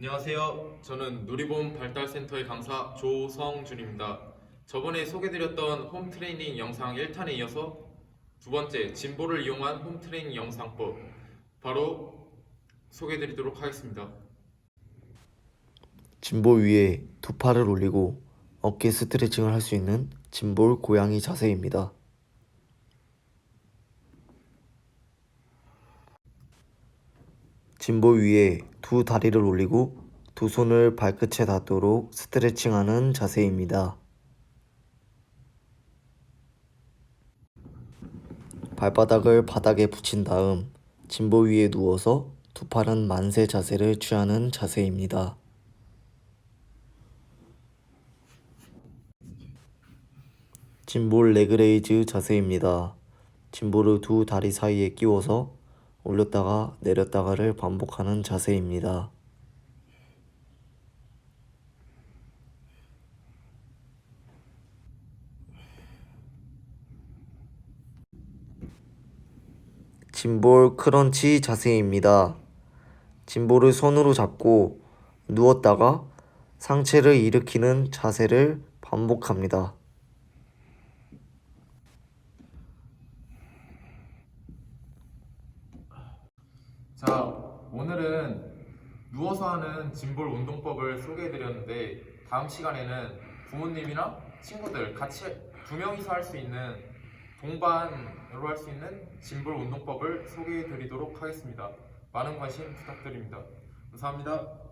안녕하세요. 저는 누리봄 발달센터의 강사 조성준입니다. 저번에 소개드렸던 홈트레이닝 영상 1탄에 이어서 두 번째 진보를 이용한 홈트레이닝 영상법 바로 소개드리도록 하겠습니다. 짐볼 위에 두 팔을 올리고 어깨 스트레칭을 할 수 있는 짐볼 고양이 자세입니다. 짐볼 위에 두 다리를 올리고 두 손을 발끝에 닿도록 스트레칭하는 자세입니다. 발바닥을 바닥에 붙인 다음 짐볼 위에 누워서 두 팔은 만세 자세를 취하는 자세입니다. 짐볼 레그레이즈 자세입니다. 짐볼을 두 다리 사이에 끼워서 올렸다가 내렸다가를 반복하는 자세입니다. 짐볼 크런치 자세입니다. 짐볼을 손으로 잡고 누웠다가 상체를 일으키는 자세를 반복합니다. 자, 오늘은 누워서 하는 짐볼 운동법을 소개해드렸는데 다음 시간에는 부모님이나 친구들 같이 두 명이서 할 수 있는 동반으로 할 수 있는 짐볼 운동법을 소개해드리도록 하겠습니다. 많은 관심 부탁드립니다. 감사합니다.